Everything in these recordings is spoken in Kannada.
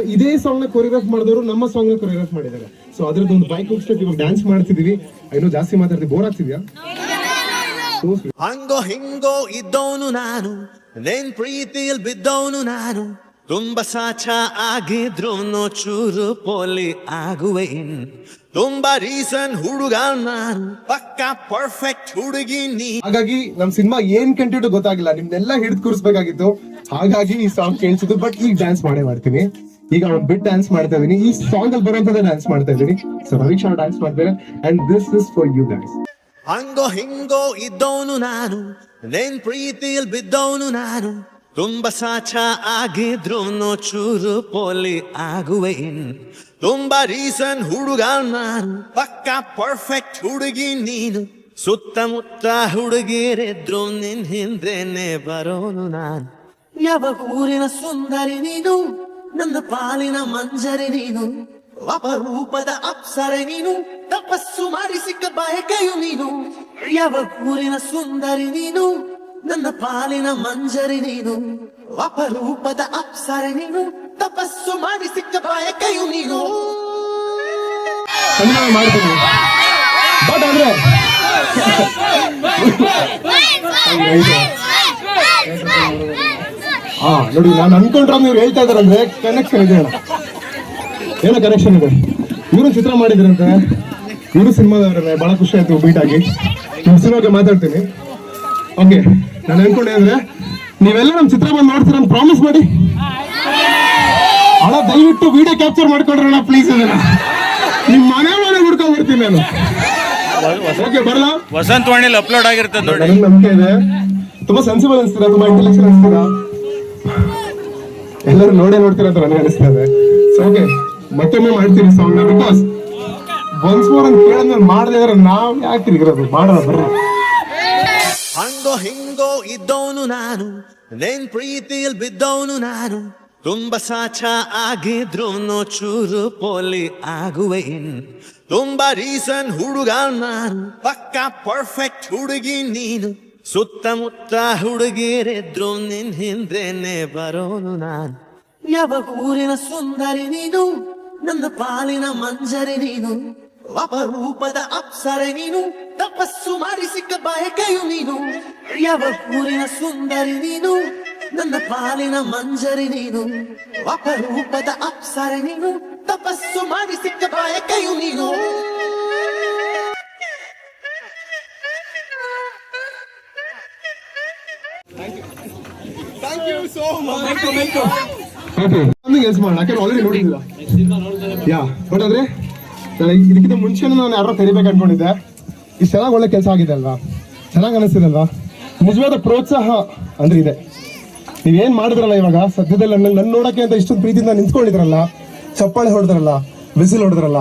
ಸೊ ಇದೇ ಸಾಂಗ್ನ ಕೊರಿಯೋಗ್ರಾಫ್ ಮಾಡಿದವರು ನಮ್ಮ ಸಾಂಗ್ನ ಕೊರಿಯೋಗ್ರಾಫ್ ಮಾಡಿದ್ದಾರೆ. ಸೊ ಅದ್ರದ್ದು ಒಂದು ಬೈಕ್ ಸ್ಟೆಪ್ ಇವಾಗ ಡ್ಯಾನ್ಸ್ ಮಾಡ್ತಿದೀವಿ ಇನ್ನೂ ಜಾಸ್ತಿ ಮಾತಾಡ್ತಿ ಬೋರ್ ಆಗ್ತಿದ್ಯಾ? ಹಂಗೋ ಹಿಂಗೋ ಇದ್ದವನು ನಾನು ನೇನ್ ಪ್ರೀತಿಯಲ್ ಬಿದ್ದವನು ನಾನು. ತುಂಬ ಸಾಚ ಆಗಿದ್ರು ಚೂರು ಪೋಲಿ ಆಗುವೆ ತುಂಬಾ ರೀಸನ್ ಹುಡುಗ ನಾನು ಪಕ್ಕ ಪರ್ಫೆಕ್ಟ್ ಹುಡುಗಿ ನೀ. ಹಾಗಾಗಿ ನಮ್ ಸಿನಿಮಾ ಏನ್ ಕಂಟೆಂಟ್ ಗೊತ್ತಾಗಿಲ್ಲ ನಿಮ್ನೆಲ್ಲ ಹಿಡಿದು ಕೂರಿಸ್ಬೇಕಾಗಿತ್ತು. ಹಾಗಾಗಿ ಈ ಸಾಂಗ್ ಕೇಳಿಸಿದ್ದು ಬಟ್ ಈಗ ಡ್ಯಾನ್ಸ್ ಮಾಡೇ ಮಾಡ್ತೀನಿ. ಈಗ ಅವ್ರು ಬಿಟ್ ಡ್ಯಾನ್ಸ್ ಮಾಡ್ತಾ ಇದೀನಿ ಈ ಸಾಂಗ್ ಅಲ್ಲಿ ಬರೋಂಥದ್ದೇ ಡ್ಯಾನ್ಸ್ ಮಾಡ್ತಾ ಇದೀನಿ ಸೊ ರವೀಶ್ ಡ್ಯಾನ್ಸ್ ಮಾಡ್ತಾರೆ. And this is for you guys ಹಂಗೋ ಹಿಂಗೋ ಇದ್ದವನು ನಾನು. ನೆನ್ ಪ್ರೀತಿಯಲ್ಲಿ ಬಿದ್ದವನು ನಾನು. ತುಂಬ ಸಾಚ ಆಗಿದ್ರು ಚೂರು ಪೋಲಿ ಆಗುವೆ ತುಂಬಾ ರೀಸನ್ ಹುಡುಗ ನಾನು. ಪಕ್ಕ ಪರ್ಫೆಕ್ಟ್ ಹುಡುಗಿ ನೀನು. ಸುತ್ತಮುತ್ತ ಹುಡುಗಿರಿದ್ರು ನಿನ್ ಹಿಂದೆನೆ ಬರೋನು ನಾನು. ಯಾವ ಊರಿನ ಸುಂದರಿ ನೀನು? ನನ್ನ ಪಾಲಿನ ಮಂಜರಿ ನೀನು ಅಪರೂಪದ ಅಪ್ಸರೆ ನೀನು ತಪಸ್ಸು ಮಾಡಿ ಸಿಕ್ಕ ಬಯಕೆಯು ನೀನು ಯಾವ ಊರಿನ ಸುಂದರಿ ನೀನು ನನ್ನ ಪಾಲಿನ ಮಂಜರಿ ನೀನು ಅಪರೂಪದ ಅಪ್ಸರೆ ನೀನು ತಪಸ್ಸು ಮಾಡಿ ಸಿಕ್ಕ ಬಯಕೆಯು ನೀನು ಮಾಡ್ತೀನಿ ಬಟ್ ಅಂದ್ರೆ ಹಾ ನೋಡಿ ನಾನು ಅನ್ಕೊಂಡ್ರೆ ನೀವು ಹೇಳ್ತಾ ಇದಾರಂದ್ರೆ ಕನೆಕ್ಷನ್ ಇದೆ. ಏನೋ ಕನೆಕ್ಷನ್ ಇದೆ. ಇವರು ಚಿತ್ರ ಮಾಡಿದ್ರಂತೆ. ಇವರು ಸಿನಿಮಾದವ್ರೆ ಬಹಳ ಖುಷಿ ಆಯ್ತು ಬೀಟ್ ಆಗಿ. ನಿಮ್ಮ ಸಿನಿಮಾಗೆ ಮಾತಾಡ್ತೀನಿ. ಓಕೆ ನಾನು ಅನ್ಕೊಂಡೆ ಅಂದ್ರೆ ನೀವೆಲ್ಲ ನಮ್ಮ ಚಿತ್ರ ಬಂದು ನೋಡ್ತೀರ ಅಂತ ಪ್ರಾಮಿಸ್ ಮಾಡಿ. ಅಣ್ಣ ದಯವಿಟ್ಟು ವಿಡಿಯೋ ಕ್ಯಾಪ್ಚರ್ ಮಾಡ್ಕೊಂಡ್ರಣ ಪ್ಲೀಸ್ ಅದನ್ನ ನಿಮ್ ಮನೆ ಮನೆ ಹುಡ್ಕೊಂಡ್ ಬರ್ತೀನಿ ನಾನು. ಓಕೆ ಬರಲಾ? ವಸಂತ ವಾಣಿಲಿ ಅಪ್ಲೋಡ್ ಆಗಿರ್ತದೆ ನೋಡಿ. ನಂಬಿಕೆ ಇದೆ. ತುಂಬಾ ಸೆನ್ಸಿಬಲ್ ಅನ್ಸ್ತೀರಾ? ತುಂಬಾ ಇಂಟೆಲೆಕ್ಚುಯಲ್ ಅನ್ಸ್ತೀರಾ? ಎಲ್ಲರೂ ನೋಡೇ ನೋಡ್ತೀರಾ ಅಂತ ನನಗೆ ಅನಿಸ್ತಾ ಸೊ ಓಕೆ ಮತ್ತೊಮ್ಮೆ ಮಾಡ್ತೀನಿ ಸಾಂಗ್ ಬಿಕಾಸ್ ಒನ್ಸ್ ಮೋರ್ ಅಂತ ಕೇಳಿದ್ಮೇಲೆ ಮಾಡದೇ ಇದ್ರೆ ನಾವ್ ಯಾಕೆ ಇರೋದು ಮಾಡೋಣ, ಬರ್ರಿ. ಹಂಗೋ ಹಿಂಗೋ ಇದ್ದವನು ನಾನು, ನೆನ್ ಪ್ರೀತಿಯಲ್ಲಿ ಬಿದ್ದವನು ನಾನು. ತುಂಬ ಸಾಚ ಆಗಿದ್ರು ಚೂರು ಪೋಲಿ ಆಗುವೆ ತುಂಬಾ ರೀಸನ್ ಹುಡುಗ ನಾನು, ಪಕ್ಕ ಪರ್ಫೆಕ್ಟ್ ಹುಡುಗಿ ನೀನು. ಸುತ್ತಮುತ್ತ ಹುಡುಗಿರಿದ್ರು ನಿನ್ ಹಿಂದೆನೆ ಬರೋನು ನಾನು. ಯಾವ ಊರಿನ ಸುಂದರಿ ನೀನು ನನ್ನ ಪಾಲಿನ ಮಂಜರಿ ನೀನು. ಅಪರೂಪದ ಅಪ್ಸರೆ ನೀನು, ತಪಸ್ಸು ಮಾಡಿ ಸಿಕ್ಕ ಬಯಕೆಯು ನೀನು. ಯಾವ ಊರಿನ ಸುಂದರಿ ನೀನು, ನನ್ನ ಪಾಲಿನ ಮಂಜರಿ ನೀನು. ಅಪರೂಪದ ಅಪ್ಸರೆ ನೀನು, ತಪಸ್ಸು ಮಾಡಿ ಸಿಕ್ಕ ಬಯಕೆಯು ನೀನು. ಒಂದು ಗೆಲ್ಸ್ ಮಾಡೋಣ ಯಾಕೆ ಆಲ್ರೆಡಿ ನೋಡಿದ್ದಿಲ್ಲ ಯಾ ಬಟ್ ಆದ್ರೆ ಇದಕ್ಕಿಂತ ಮುಂಚೆ ನಾನು ಯಾರೋ ತೆರಿಬೇಕು ಅನ್ಕೊಂಡಿದ್ದೆ ಇಷ್ಟು ಚೆನ್ನಾಗಿ ಒಳ್ಳೆ ಕೆಲಸ ಆಗಿದೆ ಅಲ್ವಾ ಚೆನ್ನಾಗಿ ಅನಿಸ್ತಿದಲ್ವಾ ನಿಜವಾದ ಪ್ರೋತ್ಸಾಹ ಅಂದ್ರೆ ಇದೆ ನೀವೇನ್ ಮಾಡಿದ್ರಲ್ಲ ಇವಾಗ ಸದ್ಯದಲ್ಲಿ ನನ್ನ ನನ್ನ ನೋಡಕ್ಕೆ ಅಂತ ಇಷ್ಟೊಂದು ಪ್ರೀತಿಯಿಂದ ನಿಂತ್ಕೊಂಡಿದ್ರಲ್ಲ ಚಪ್ಪಾಳೆ ಹೊಡೆದ್ರಲ್ಲ ಬಿಸಿಲು ಹೊಡೆದ್ರಲ್ಲ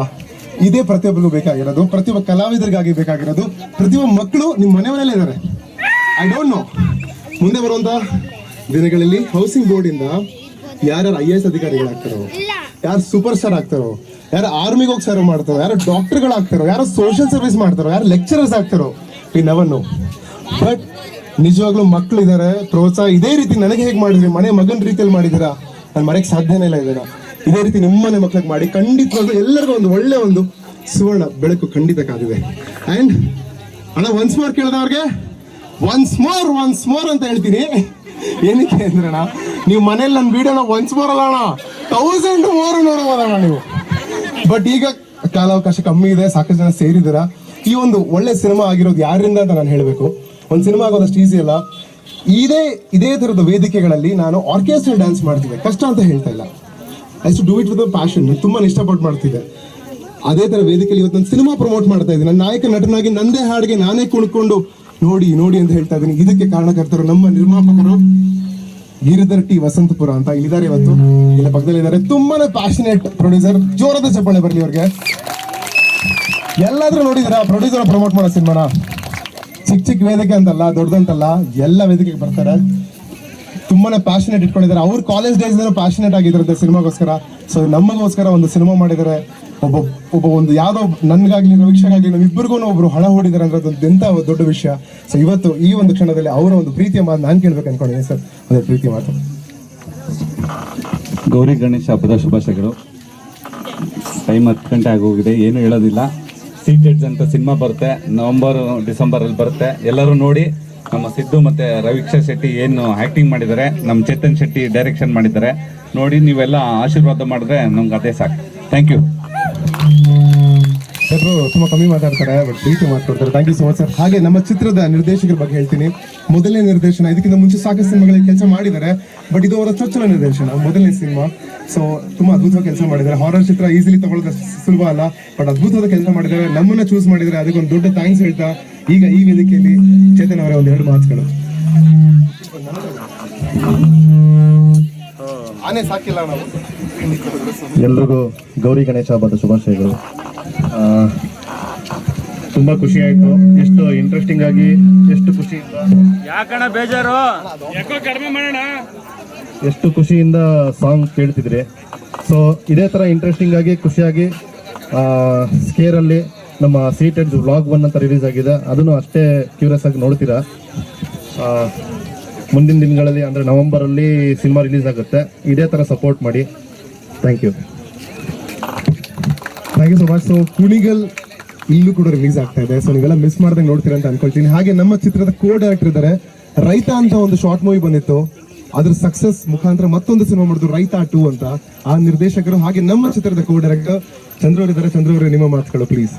ಇದೇ ಪ್ರತಿಯೊಬ್ಬರಿಗೂ ಬೇಕಾಗಿರೋದು ಪ್ರತಿಯೊಬ್ಬ ಕಲಾವಿದರಿಗಾಗಿ ಬೇಕಾಗಿರೋದು ಪ್ರತಿಯೊಬ್ಬ ಮಕ್ಕಳು ನಿಮ್ಮ ಮನೆ ಮನೆಯಲ್ಲೇ ಇದ್ದಾರೆ ಐ ಡೋಂಟ್ ನೋ ಮುಂದೆ ಬರುವಂತ ದಿನಗಳಲ್ಲಿ ಹೌಸಿಂಗ್ ಬೋರ್ಡ್ ಇಂದ ಯಾರ್ಯಾರು ಐ ಎ ಎಸ್ ಅಧಿಕಾರಿಗಳಾಗ್ತಾರೋ ಯಾರು ಸೂಪರ್ ಸ್ಟಾರ್ ಆಗ್ತಾರೋ ಯಾರು ಆರ್ಮಿಗೆ ಹೋಗಿ ಸರ್ವ್ ಮಾಡ್ತಾರೋ ಯಾರು ಡಾಕ್ಟರ್ಗಳಾಗ್ತಾರೋ ಯಾರು ಸೋಷಿಯಲ್ ಸರ್ವಿಸ್ ಮಾಡ್ತಾರೋ ಯಾರು ಲೆಕ್ಚರರ್ಸ್ ಆಗ್ತಾರೋ ಈ ನವನ್ನು ಬಟ್ ನಿಜವಾಗ್ಲೂ ಮಕ್ಕಳು ಇದ್ದಾರೆ ಪ್ರೋತ್ಸಾಹ ಇದೇ ರೀತಿ ನನಗೆ ಹೇಗೆ ಮಾಡಿದ್ರಿ ಮನೆ ಮಗನ ರೀತಿಯಲ್ಲಿ ಮಾಡಿದ್ದೀರಾ ನಾನು ಮರೆಯಕ್ಕೆ ಸಾಧ್ಯನೇ ಇಲ್ಲ ಇದನ್ನ ಇದೇ ರೀತಿ ನಿಮ್ಮನೆ ಮಕ್ಳಿಗೆ ಮಾಡಿ ಖಂಡಿತ ಎಲ್ಲರಿಗೂ ಒಂದು ಒಳ್ಳೆ ಒಂದು ಸುವರ್ಣ ಬೆಳಕು ಖಂಡಿತ ಕಾದಿದೆ. ಅಂಡ್ ಅಣ್ಣ ಒನ್ಸ್ ಮೋರ್ ಕೇಳಿದವ್ರಿಗೆ ಒನ್ಸ್ ಮೋರ್ ಒನ್ಸ್ ಮೋರ್ ಅಂತ ಹೇಳ್ತೀನಿ. ಏನಕ್ಕೆ ಅಂದ್ರೆ ಅಣ್ಣ, ನೀವು ಮನೇಲಿ ನನ್ನ ವಿಡಿಯೋನ ಒನ್ಸ್ ಮೋರ್ ಅಲ್ಲ ಅಣ್ಣ. ತೌಸಂಡ್ ಮೋರ್ ನೋಡ್ಬೋದಣ್ಣ ನೀವು. ಬಟ್ ಈಗ ಕಾಲಾವಕಾಶ ಕಮ್ಮಿ ಇದೆ, ಸಾಕಷ್ಟು ಜನ ಸೇರಿದ್ದೀರಾ. ಈ ಒಂದು ಒಳ್ಳೆ ಸಿನಿಮಾ ಆಗಿರೋದು ಯಾರಿಂದ ಅಂತ ನಾನು ಹೇಳಬೇಕು. ಒಂದು ಸಿನಿಮಾ ಆಗೋದಷ್ಟು ಈಸಿ ಅಲ್ಲ. ಇದೇ ಇದೇ ಥರದ ವೇದಿಕೆಗಳಲ್ಲಿ ನಾನು ಆರ್ಕೆಸ್ಟ್ರಲ್ ಡ್ಯಾನ್ಸ್ ಮಾಡ್ತಿದ್ದೆ. ಕಷ್ಟ ಅಂತ ಹೇಳ್ತಾ ಇಲ್ಲ. I to do it with passion ತುಂಬಾ ಇಷ್ಟಪಟ್ಟು ಮಾಡ್ತಿದ್ದೆ. ಅದೇ ಥರ ವೇದಿಕೆಯಲ್ಲಿ ಇವತ್ತು ನಾನು ಸಿನಿಮಾ ಪ್ರಮೋಟ್ ಮಾಡ್ತಾ ಇದ್ದೀನಿ. ನನ್ನ ನಾಯಕ ನಟನಾಗಿ ನಂದೇ ಹಾಡಿಗೆ ನಾನೇ ಕುಣ್ಕೊಂಡು ನೋಡಿ ನೋಡಿ ಅಂತ ಹೇಳ್ತಾ ಇದ್ದೀನಿ. ಇದಕ್ಕೆ ಕಾರಣಕರ್ತರು ನಮ್ಮ ನಿರ್ಮಾಪಕರು ಗಿರಿಧರ್ ಟಿ ವಸಂತಪುರ ಅಂತ ಇಲ್ಲಿದ್ದಾರೆ ಇವತ್ತು. ಇಲ್ಲ ಪಕ್ಕದಲ್ಲಿ ಇದ್ದಾರೆ ತುಂಬಾನೇ ಪ್ಯಾಷನೇಟ್ ಪ್ರೊಡ್ಯೂಸರ್ ಜೋರದ ಚಪ್ಪಳೆ ಬರಲಿ ಅವ್ರಿಗೆ ಎಲ್ಲಾದ್ರೂ ನೋಡಿದಿರಾ ಪ್ರೊಡ್ಯೂಸರ್ ಪ್ರಮೋಟ್ ಮಾಡೋ ಸಿನಿಮಾನ. ಚಿಕ್ಕ ಚಿಕ್ಕ ವೇದಿಕೆ ಅಂತಲ್ಲ, ದೊಡ್ಡದಂತಲ್ಲ, ಎಲ್ಲ ವೇದಿಕೆಗೆ ಬರ್ತಾರೆ. ತುಂಬಾನೇ ಪ್ಯಾಷನೇಟ್ ಇಟ್ಕೊಂಡಿದ್ದಾರೆ. ಅವ್ರ ಕಾಲೇಜ್ ಡೇಸ್ ಪ್ಯಾಷನೇಟ್ ಆಗಿದ್ರಂತೆ ಸಿನಿಮಾಗೋಸ್ಕರ. ಸೊ ನಮಗೋಸ್ಕರ ಒಂದು ಸಿನಿಮಾ ಮಾಡಿದ್ದಾರೆ. ಒಬ್ಬ ಒಬ್ಬ ಒಂದು ಯಾವ್ದೋ ನನ್ಗಾಗ್ಲಿ ವೀಕ್ಷಕಾಗ್ಲಿ ನಮ್ಮಿಬ್ಬರಿಗೂ ಒಬ್ರು ಹಣ ಹೂಡಿದ್ದಾರೆ ಅಂದ್ರೆ ಅದೊಂದು ಎಂತ ದೊಡ್ಡ ವಿಷಯ. ಸೊ ಇವತ್ತು ಈ ಒಂದು ಕ್ಷಣದಲ್ಲಿ ಅವರ ಒಂದು ಪ್ರೀತಿಯ ಮಾತು ನಾನು ಕೇಳ್ಬೇಕು ಅನ್ಕೊಂಡಿದ್ದೀನಿ ಸರ್. ಅದೇ ಪ್ರೀತಿ ಮಾತು. ಗೌರಿ ಗಣೇಶ ಹಬ್ಬದ ಶುಭಾಶಯಗಳು. ಟೈಮ್ ಹತ್ತು ಗಂಟೆ ಆಗೋಗಿದೆ, ಏನು ಹೇಳೋದಿಲ್ಲ. ಸೀಟೆಡ್ಸ್ ಅಂತ ಸಿನಿಮಾ ಬರುತ್ತೆ ನವಂಬರ್ ಡಿಸೆಂಬರಲ್ಲಿ ಬರುತ್ತೆ. ಎಲ್ಲರೂ ನೋಡಿ, ನಮ್ಮ ಸಿದ್ದು ಮತ್ತು ರವೀಕ್ಷಾ ಶೆಟ್ಟಿ ಏನು ಆ್ಯಕ್ಟಿಂಗ್ ಮಾಡಿದ್ದಾರೆ, ನಮ್ಮ ಚೇತನ್ ಶೆಟ್ಟಿ ಡೈರೆಕ್ಷನ್ ಮಾಡಿದ್ದಾರೆ. ನೋಡಿ, ನೀವೆಲ್ಲ ಆಶೀರ್ವಾದ ಮಾಡಿದ್ರೆ ನಮ್ಗೆ ಅದೇ ಸಾಕು. ಥ್ಯಾಂಕ್ ಯು ಸರ್ ತುಂಬಾ ಕಮ್ಮಿ ಮಾತಾಡ್ತಾರೆ ಬಟ್ ಪ್ರೀತಿ ಮಾತಾಡ್ತಾರೆ thank you so much sir ಹಾಗೆ ನಮ್ಮ ಚಿತ್ರದ ನಿರ್ದೇಶಕರ ಬಗ್ಗೆ ಹೇಳ್ತೀನಿ. ಮೊದಲನೇ ನಿರ್ದೇಶನ, ಇದಕ್ಕಿಂತ ಮುಂಚೆ ಸಾಕಷ್ಟು ಸಿನಿಮಾಗಳಿಗೆ ಕೆಲಸ ಮಾಡಿದ್ದಾರೆ ಬಟ್ ಇದು ಅವರ ಚೊಚ್ಚಲ ನಿರ್ದೇಶನ, ಮೊದಲನೇ ಸಿನಿಮಾ. ಸೊ ತುಂಬಾ ಅದ್ಭುತವಾಗಿ ಕೆಲಸ ಮಾಡಿದ್ದಾರೆ. ಹಾರರ್ ಚಿತ್ರ ಈಸಿಲಿ ತಗೊಳ್ಳೋದು ಸುಲಭ ಅಲ್ಲ ಬಟ್ ಅದ್ಭುತವಾದ ಕೆಲಸ ಮಾಡಿದ್ದಾರೆ. ನಮ್ಮನ್ನ ಚೂಸ್ ಮಾಡಿದ್ದಾರೆ. ಅದಕ್ಕೆ ಒಂದು ದೊಡ್ಡ ಥ್ಯಾಂಕ್ಸ್ ಹೇಳ್ತಾ, ಈಗ ಈ ವೇದಿಕೆಯಲ್ಲಿ ಚೇತನ್ ಅವರ ಒಂದು ಎರಡು ಮಾತುಗಳು. ಆನೆ ಸಾಕಿಲ್ಲ ನಾವು. ಎಲ್ರಿಗೂ ಗೌರಿ ಗಣೇಶ ಹಬ್ಬದ ಶುಭಾಶಯಗಳು. ತುಂಬಾ ಖುಷಿ ಆಯ್ತು. ಎಷ್ಟು ಇಂಟ್ರೆಸ್ಟಿಂಗ್ ಆಗಿ ಎಷ್ಟು ಖುಷಿಯಿಂದ ಯಾಕಣ ಬೇಜಾರು? ಯಾಕೋ ಕಡಿಮೆ ಮಾಡೋಣ? ಎಷ್ಟು ಖುಷಿಯಿಂದ ಸಾಂಗ್ ಕೇಳ್ತಿದ್ರಿ. ಸೊ ಇದೇ ತರ ಇಂಟ್ರೆಸ್ಟಿಂಗ್ ಆಗಿ ಖುಷಿಯಾಗಿ ಸ್ಕೇರ್ ಅಲ್ಲಿ ನಮ್ಮ ಸೀಟೆಡ್ ವ್ಲಾಗ್ ಒನ್ ಅಂತ ರಿಲೀಸ್ ಆಗಿದೆ. ಅದನ್ನು ಅಷ್ಟೇ ಕ್ಯೂರಿಯಸ್ ಆಗಿ ನೋಡ್ತೀರಾ? ಆ, ಮುಂದಿನ ದಿನಗಳಲ್ಲಿ ಅಂದ್ರೆ ನವೆಂಬರ್ ಅಲ್ಲಿ ಸಿನಿಮಾ ರಿಲೀಸ್ ಆಗುತ್ತೆ. ಇದೇ ತರ ಸಪೋರ್ಟ್ ಮಾಡಿ. Thank you thank you so much so Kunigal ಇಲ್ಲೂ ಕೂಡ ರಿಲೀಸ್ ಆಗ್ತಾ ಇದೆ. ಸೊ ನೀವೆಲ್ಲ ಮಿಸ್ ಮಾಡ್ದಂಗೆ ನೋಡ್ತೀರಾ ಅಂತ ಅನ್ಕೊಳ್ತೀನಿ. ಹಾಗೆ ನಮ್ಮ ಚಿತ್ರದ ಕೋ ಡೈರೆಕ್ಟರ್ ಇದ್ದಾರೆ. ರೈತ ಅಂತ ಒಂದು ಶಾರ್ಟ್ ಮೂವಿ ಬಂದಿತ್ತು. ಅದ್ರ ಸಕ್ಸಸ್ ಮುಖಾಂತರ ಮತ್ತೊಂದು ಸಿನಿಮಾ ಮಾಡಿದ್ರು ರೈತ ಟೂ ಅಂತ ಆ ನಿರ್ದೇಶಕರು ಹಾಗೆ ನಮ್ಮ ಚಿತ್ರದ ಕೋ ಡೈರೆಕ್ಟರ್ ಚಂದ್ರ ಇದ್ದಾರೆ ಚಂದ್ರ ನಿಮ್ಮ ಮಾತುಗಳು ಪ್ಲೀಸ್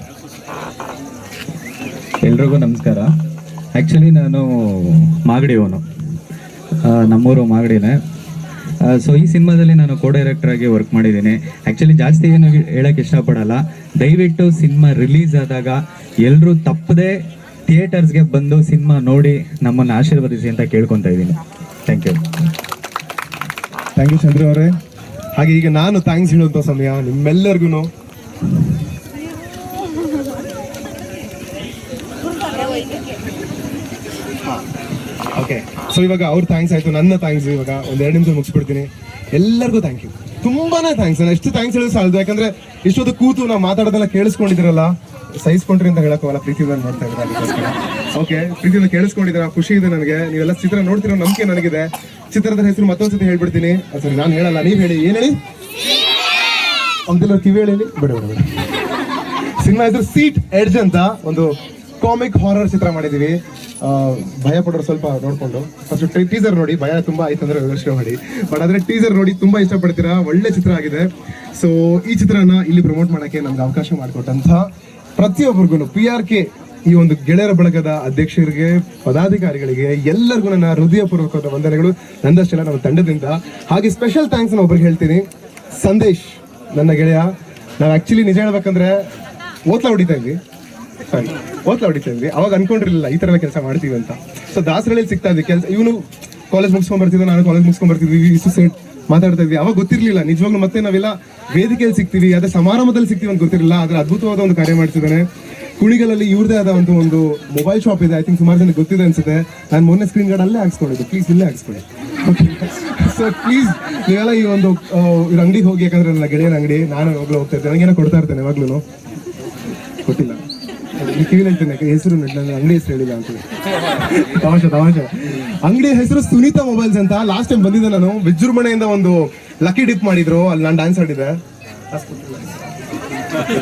ಎಲ್ರಿಗೂ ನಮಸ್ಕಾರ. ಆ್ಯಕ್ಚುಲಿ ನಾನು ಮಾಗಡಿಯವನು ನಮ್ಮೂರು ಮಾಗಡಿನೇ ಸೊ ಈ ಸಿನಿಮಾದಲ್ಲಿ ನಾನು ಕೋ ಡೈರೆಕ್ಟರ್ ಆಗಿ ವರ್ಕ್ ಮಾಡಿದ್ದೀನಿ. ಆ್ಯಕ್ಚುಲಿ ಜಾಸ್ತಿ ಏನು ಹೇಳಕ್ಕೆ ಇಷ್ಟಪಡಲ್ಲ. ದಯವಿಟ್ಟು ಸಿನಿಮಾ ರಿಲೀಸ್ ಆದಾಗ ಎಲ್ಲರೂ ತಪ್ಪದೆ ಥಿಯೇಟರ್ಸ್ಗೆ ಬಂದು ಸಿನಿಮಾ ನೋಡಿ ನಮ್ಮನ್ನು ಆಶೀರ್ವದಿಸಿ ಅಂತ ಕೇಳ್ಕೊತಾ ಇದ್ದೀನಿ. Thank you thank you Chandra ಅವರೇ. ಹಾಗೆ ಈಗ ನಾನು ಥ್ಯಾಂಕ್ಸ್ ಹೇಳುವಂಥ ಸಮಯ ನಿಮ್ಮೆಲ್ಲರಿಗೂ ಓಕೆ ಸೊ ಇವಾಗ ಅವ್ರ ಥ್ಯಾಂಕ್ಸ್ ಆಯ್ತು. ನನ್ನ ಥ್ಯಾಂಕ್ಸ್ ಇವಾಗ ಒಂದು ಎರಡು ನಿಮಿಷ ಮುಗಿಸ್ಬಿಡ್ತೀನಿ. ಎಲ್ಲರಿಗೂ ಥ್ಯಾಂಕ್ ಯು ತುಂಬಾನೇ ಥ್ಯಾಂಕ್ಸ್ ನಾನು ಎಷ್ಟು ಥ್ಯಾಂಕ್ಸ್ ಹೇಳೋದು ಸಾಲದು. ಯಾಕಂದ್ರೆ ಇಷ್ಟೊತ್ತು ಕೂತು ನಾವು ಮಾತಾಡೋದೆಲ್ಲ ಕೇಳಿಸ್ಕೊಂಡಿದ್ದೀರಲ್ಲ, ಸಹಿಸ್ಕೊಂಡ್ರಿ ಅಂತ ಹೇಳಕ್ಕಲ್ಲ ಪ್ರೀತಿಯಿಂದ ನೋಡ್ತಾ ಇದ್ದಾರೆ ಓಕೆ ಪ್ರೀತಿಯಿಂದ ಕೇಳಿಸ್ಕೊಂಡಿದ್ದೀರ? ಖುಷಿ ಇದೆ ನನಗೆ. ನೀವೆಲ್ಲ ಚಿತ್ರ ನೋಡ್ತಿರೋ ನಂಬಿಕೆ ನನಗಿದೆ. ಚಿತ್ರದ ಹೆಸರು ಮತ್ತೊಂದ್ಸತಿ ಹೇಳ್ಬಿಡ್ತೀನಿ. ಸರಿ, ನಾನು ಹೇಳಲ್ಲ, ನೀವು ಹೇಳಿ. ಏನ್ ಹೇಳಿ? ಒಂದಿಲ್ಲ, ಕಿವಿ ಹೇಳಿ. ಬಿಡ ಬಿಡ. ಸಿನಿಮಾ ಹೆಸರು ಸೀಟ್ ಎಡ್ಜ್ ಅಂತ ಒಂದು ಕಾಮಿಕ್ ಹಾರರ್ ಚಿತ್ರ ಮಾಡಿದೀವಿ. ಭಯ ಪಡೋರು ಸ್ವಲ್ಪ ನೋಡ್ಕೊಂಡು. ಫಸ್ಟ್ ಟೀಸರ್ ನೋಡಿ, ಭಯ ತುಂಬಾ ಆಯ್ತು ಅಂದ್ರೆ ಯೋಚನೆ ಮಾಡಿ. ಬಟ್ ಆದರೆ ಟೀಸರ್ ನೋಡಿ ತುಂಬಾ ಇಷ್ಟಪಡ್ತೀರಾ? ಒಳ್ಳೆ ಚಿತ್ರ ಆಗಿದೆ. ಸೊ ಈ ಚಿತ್ರನ ಇಲ್ಲಿ ಪ್ರಮೋಟ್ ಮಾಡಕ್ಕೆ ನಮ್ಗೆ ಅವಕಾಶ ಮಾಡಿಕೊಟ್ಟಂತ ಪ್ರತಿಯೊಬ್ಬರಿಗೂ ಪಿ ಆರ್ ಕೆ ಈ ಒಂದು ಗೆಳೆಯರ ಬಳಗದ ಅಧ್ಯಕ್ಷರಿಗೆ, ಪದಾಧಿಕಾರಿಗಳಿಗೆ, ಎಲ್ಲರಿಗೂ ನನ್ನ ಹೃದಯಪೂರ್ವಕವಾದ ವಂದನೆಗಳು. ನಂದಷ್ಟೆಲ್ಲ ನಮ್ಮ ತಂಡದಿಂದ. ಹಾಗೆ ಸ್ಪೆಷಲ್ ಥ್ಯಾಂಕ್ಸ್ ನಾನು ಒಬ್ರಿಗೆ ಹೇಳ್ತೀನಿ. ಸಂದೇಶ್, ನನ್ನ ಗೆಳೆಯ. ನಾವು ಆಕ್ಚುಲಿ ನಿಜ ಹೇಳ್ಬೇಕಂದ್ರೆ, ಓದ್ಲಾ ಹೊಡಿತಾ ಇದ್ವಿ. ಸಾರಿ ಓತ್ಲ ಹೊಡಿತಾ ಇದ್ವಿ. ಅವಾಗ ಅನ್ಕೊಂಡಿರ್ಲಿಲ್ಲ ಈ ತರ ಕೆಲಸ ಮಾಡ್ತೀವಿ ಅಂತ. ಸೊ ದಾಸರಳ್ಳಿಯಲ್ಲಿ ಸಿಗ್ತಾ ಇದ್ವಿ. ಕೆಲಸ ಇವನು ಕಾಲೇಜ್ ಮುಗಿಸ್ಕೊಂಡ್ ಬರ್ತಿದ್ದೆ, ನಾನು ಕಾಲೇಜ್ ಮುಗಿಸ್ಕೊಂಡ್ ಬರ್ತಿದ್ವಿ. ಇಷ್ಟು ಸೇಟ್ ಮಾತಾಡ್ತಾ ಇದ್ವಿ. ಅವಾಗ ಗೊತ್ತಿರ್ಲಿಲ್ಲ. ನಿಜವಾಗ್ಲೂ ಮತ್ತೆ ನಾವೆಲ್ಲ ವೇದಿಕೆಯಲ್ಲಿ ಸಿಗ್ತೀವಿ. ಅದೇ ಸಮಾರಂಭದಲ್ಲಿ ಸಿಗ್ತೀವಿ ಅಂತ ಗೊತ್ತಿರಲಿಲ್ಲ. ಆದ್ರೆ ಅದ್ಭುತವಾದ ಒಂದು ಕಾರ್ಯ ಮಾಡ್ತಿದ್ದಾನೆ. ಕುಣಿಗಲಲ್ಲಿ ಇವ್ರದೇ ಆದ ಒಂದು ಮೊಬೈಲ್ ಶಾಪ್ ಇದೆ. ಐ ಥಿಂಕ್ ಸುಮಾರು ಜನಕ್ಕೆ ಗೊತ್ತಿದೆ ಅನ್ಸುತ್ತೆ. ನಾನು ಮೊನ್ನೆ ಸ್ಕ್ರೀನ್ ಗಾರ್ಡ್ ಅಲ್ಲೇ ಹಾಕ್ಸ್ಕೊಂಡಿದ್ದು. ಪ್ಲೀಸ್ ಇಲ್ಲೇ ಹಾಕ್ಸ್ಕೊಳ್ಳಿ. ಸೊ ಪ್ಲೀಸ್ ನೀವೆಲ್ಲ ಈ ಒಂದು ಇವ್ರ ಅಂಗಡಿಗೆ ಹೋಗಿ, ಯಾಕಂದ್ರೆ ನನ್ನ ಗೆಳೆಯನ ಅಂಗಡಿ, ನಾನು ಯಾವಾಗಲೂ ಹೋಗ್ತಾ ಇರ್ತೇನೆ. ನನಗೇನೋ ಕೊಡ್ತಾ ಇರ್ತೇನೆ ಯಾವಾಗ್ಲೂ ಗೊತ್ತಿಲ್ಲ. ಈ ಹೆಸರು ನನ್ನ ಅಂಗಡಿ ಹೆಸರು ಹೇಳಿಲ್ಲ ಅಂತ. ತಮಾಷೆ ತಮಾಷೆ. ಅಂಗಡಿ ಹೆಸರು ಸುನೀತಾ ಮೊಬೈಲ್ಸ್ ಅಂತ ಲಾಸ್ಟ್ ಟೈಮ್ ಬಂದಿದ್ದೆ ನಾನು. ವಿಜೃಂಭಣೆಯಿಂದ ಒಂದು ಲಕ್ಕಿ ಡಿಪ್ ಮಾಡಿದ್ರು. ಅಲ್ಲಿ ನಾನು ಡ್ಯಾನ್ಸ್ ಆಡಿದೆ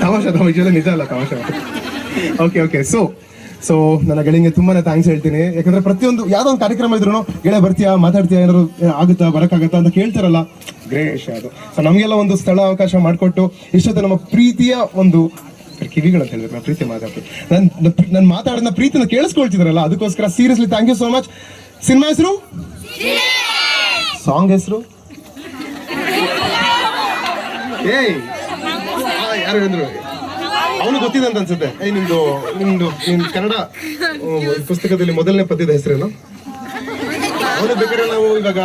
ತಮಾಷೆ ತಮಾಷೆ ನಿಜ ಅಲ್ಲ, ತಮಾಷೆ. ಓಕೆ ಓಕೆ ಸೊ ಸೊ ನನ್ನ ಗೆಳೆಯಂಗೆ ತುಂಬಾನೇ ಥ್ಯಾಂಕ್ಸ್ ಹೇಳ್ತೀನಿ. ಯಾಕಂದ್ರೆ ಪ್ರತಿಯೊಂದು ಯಾವ್ದೋ ಒಂದು ಕಾರ್ಯಕ್ರಮ ಇದ್ರು ಗೆಳೆಯ, ಬರ್ತೀಯಾ? ಮಾತಾಡ್ತೀಯಾ? ಏನಾದ್ರು ಆಗುತ್ತಾ? ಬರಕ್ಕಾಗತ್ತಾ? ಅಂತ ಕೇಳ್ತಾರಲ್ಲ. ಗ್ರೇಟ್ ವಿಷಯ ಅದು. ಸೊ ನಮಗೆಲ್ಲ ಒಂದು ಸ್ಥಳ ಅವಕಾಶ ಮಾಡಿಕೊಟ್ಟು, ಇಷ್ಟೊತ್ತು ನಮ್ಮ ಪ್ರೀತಿಯ ಒಂದು ಕಿವಿಗಳು ಅಂತ ನಾನು ಪ್ರೀತಿ ಮಾತಾಡ್ತೀನಿ. ನಾನು ನನ್ನ ಮಾತಾಡೋದನ್ನ ಪ್ರೀತಿನ ಕೇಳಿಸ್ಕೊಳ್ತಿದ್ರಲ್ಲ, ಅದಕ್ಕೋಸ್ಕರ seriously thank you so much cinema ಹೆಸರು? ಸಾಂಗ್ ಹೆಸರು? ಏಯ್ ಯಾರು ಹೇಳಿದ್ರು? ಅವನು ಗೊತ್ತಿದೆ ಅಂತ ಅನ್ಸುತ್ತೆ. ಏಯ್ ನಿಮ್ದು ನಿಮ್ದು ನಿಮ್ ಕನ್ನಡ ಪುಸ್ತಕದಲ್ಲಿ ಮೊದಲನೇ ಪದ್ಯದ ಹೆಸರೇನು? ಅವನು ಬೇಕಾದ್ರೆ ನಾವು ಇವಾಗ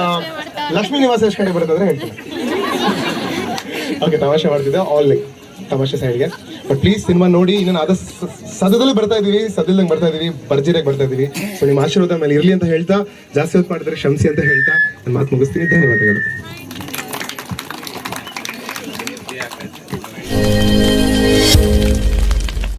ಲಕ್ಷ್ಮೀ ನಿವಾಸ ಎಷ್ಟು ಕಡೆ ಬರ್ತದ್ರೆ ಹೇಳ್ತೀನಿ. ಓಕೆ ತಮಾಷೆ ಮಾಡ್ತಿದ್ದೆ ಆಲ್ ಲೈಕ್ ತಮಾಷೆ ಸೈಡ್ಗೆ ಬಟ್ ಪ್ಲೀಸ್ ಸಿನಿಮಾ ನೋಡಿ, ಇನ್ನೊಂದು ಅದ ಸ- ಬರ್ತಾ ಇದೀವಿ ಸದ್ಯದಂಗೆ ಬರ್ತಾ ಇದೀವಿ ಬರ್ಜಿರಾಗಿ ಬರ್ತಾ ಇದೀವಿ. ಸೊ ನಿಮ್ಮ ಆಶೀರ್ವಾದ ಮೇಲೆ ಇರಲಿ ಅಂತ ಹೇಳ್ತಾ, ಜಾಸ್ತಿ ಹೊತ್ತು ಮಾಡಿದ್ರೆ ಕ್ಷಮಿಸಿ ಅಂತ ಹೇಳ್ತಾ, ನನ್ನ ಮಾತು ಮುಗಿಸ್ತೀನಿ. ಧನ್ಯವಾದಗಳು.